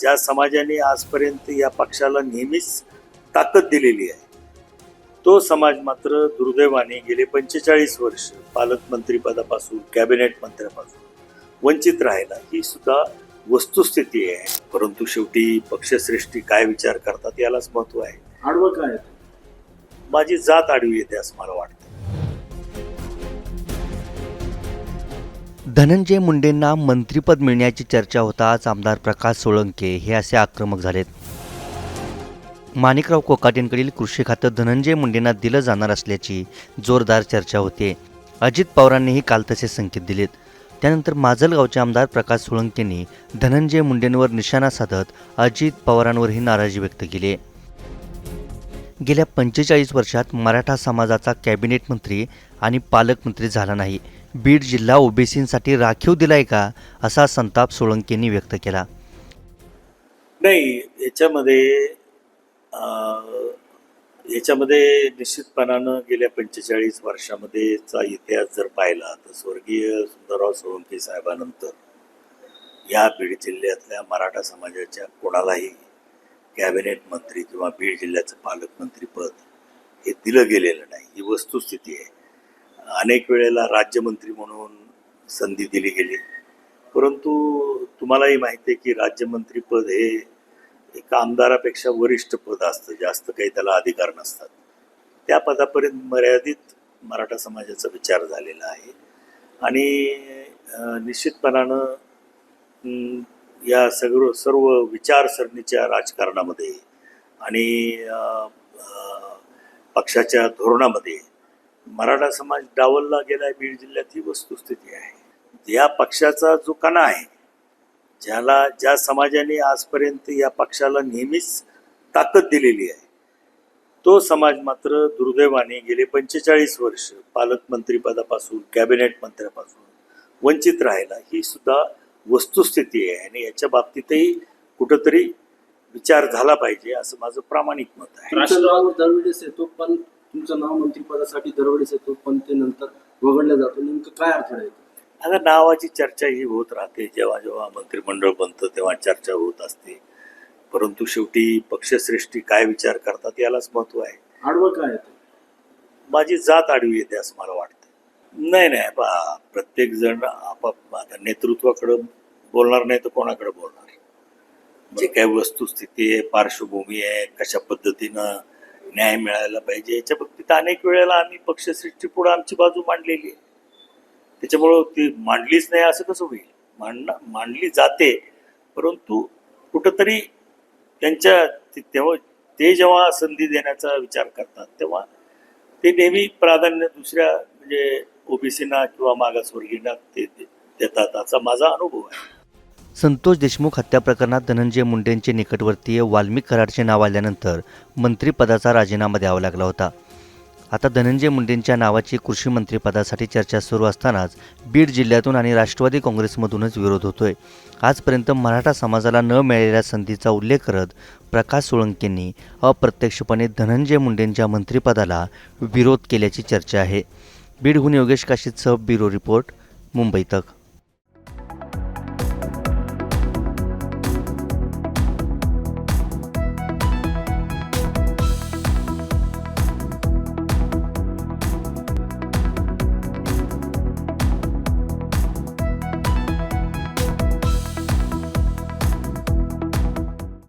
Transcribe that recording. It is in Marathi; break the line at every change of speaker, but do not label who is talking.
ज्या समाजाने आजपर्यंत या पक्षाला नेहमीच ताकद दिलेली आहे तो समाज मात्र दुर्दैवाने गेले पंचेचाळीस वर्ष पालकमंत्रीपदापासून कॅबिनेट मंत्र्यापासून वंचित राहिला ही सुद्धा वस्तुस्थिती आहे. परंतु शेवटी पक्षश्रेष्ठी काय विचार करतात यालाच महत्त्व आहे.
आडवं काय?
माझी जात आडवी येते असं मला वाटतं.
धनंजय मुंडेंना मंत्रिपद मिळण्याची चर्चा होताच आमदार प्रकाश सोळंके. हे असे आक्रमक झालेत. माणिकराव कोकाटेंकडील कृषी खातं धनंजय मुंडेंना दिलं जाणार असल्याची जोरदार चर्चा होते. अजित पवारांनीही काल तसे संकेत दिलेत. त्यानंतर माजलगावचे आमदार प्रकाश सोळंकेंनी धनंजय मुंडेंवर निशाणा साधत अजित पवारांवरही नाराजी व्यक्त केली. गेल्या पंचेचाळीस वर्षात मराठा समाजाचा कॅबिनेट मंत्री आणि पालकमंत्री झाला नाही. बीड जिल्हा ओबीसींसाठी राखीव दिलाय का असा संताप सोळंकेंनी व्यक्त केला.
नाही याच्यामध्ये याच्यामध्ये निश्चितपणानं गेल्या पंचेचाळीस वर्षामध्येचा इतिहास जर पाहिला तर स्वर्गीय सुंदरराव सोळंके साहेबानंतर या बीड जिल्ह्यातल्या मराठा समाजाच्या कोणालाही कॅबिनेट मंत्री किंवा बीड जिल्ह्याचं पालकमंत्रीपद हे दिलं गेलेलं नाही. ही वस्तुस्थिती आहे. अनेक वेळेला राज्यमंत्री म्हणून संधी दिली गेली. परंतु तुम्हालाही माहिती आहे की राज्यमंत्रीपद हे एका आमदारापेक्षा वरिष्ठ पद असतं. जास्त काही त्याला अधिकार नसतात. त्या पदापर्यंत मर्यादित मराठा समाजाचा विचार झालेला आहे. आणि निश्चितपणानं या सगळं सर्व विचारसरणीच्या राजकारणामध्ये आणि पक्षाच्या धोरणामध्ये मराठा समाज डावलला गेला बीड जिल्ह्यात ही वस्तुस्थिती आहे. या पक्षाचा जो कणा आहे ज्याला ज्या समाजाने आजपर्यंत या पक्षाला नेहमीच ताकद दिलेली आहे तो समाज मात्र दुर्दैवाने गेले पंचेचाळीस वर्ष पालकमंत्रीपदापासून कॅबिनेट मंत्र्यापासून वंचित राहिला ही सुद्धा वस्तुस्थिती आहे आणि याच्या बाबतीतही कुठंतरी विचार झाला पाहिजे असं माझं प्रामाणिक मत आहे.
तुमचं नाव येतो मंत्रिपदासाठी दरवेळेस येतो पण ते नंतर वगळलं जातो. नेमकं काय अर्थ आहे
आता नावाची चर्चा ही होत राहते. जेव्हा जेव्हा मंत्रिमंडळ बनतं तेव्हा चर्चा होत असते. परंतु शेवटी पक्षश्रेष्ठी काय विचार करतात यालाच महत्त्व आहे.
आडवं काय आहे ते?
माझी जात आडवी येते असं मला वाटतं. नाही नाही बा प्रत्येक जण आपाप आता नेतृत्वाकडं बोलणार नाही तर कोणाकडे बोलणार? जे काय वस्तुस्थिती आहे पार्श्वभूमी आहे कशा पद्धतीनं न्याय मिळायला पाहिजे. याच्या बाबतीत अनेक वेळेला आम्ही पक्षश्रेष्ठी पुढे आमची बाजू मांडलेली आहे. त्याच्यामुळं ती मांडलीच नाही असं कसं होईल? मांड मांडली जाते. परंतु कुठंतरी त्यांच्या तेव्हा ते जेव्हा संधी देण्याचा विचार करतात तेव्हा ते नेहमी प्राधान्य दुसऱ्या म्हणजे ओबीसीना किंवा मागासवर्गीयांना ते ते देतात. असा माझा अनुभव आहे.
संतोष देशमुख हत्या प्रकरणात धनंजय मुंडेंचे निकटवर्तीय वाल्मिक कराडचे नाव आल्यानंतर मंत्रिपदाचा राजीनामा द्यावा लागला होता. आता धनंजय मुंडेंच्या नावाची कृषी मंत्रिपदासाठी चर्चा सुरू असतानाच बीड जिल्ह्यातून आणि राष्ट्रवादी काँग्रेसमधूनच विरोध होतोय. आजपर्यंत मराठा समाजाला न मिळालेल्या संधीचा उल्लेख करत प्रकाश सोळंकेंनी अप्रत्यक्षपणे धनंजय मुंडेंच्या मंत्रिपदाला विरोध केल्याची चर्चा आहे. बीडहून योगेश काशीतसह ब्युरो रिपोर्ट मुंबई तक.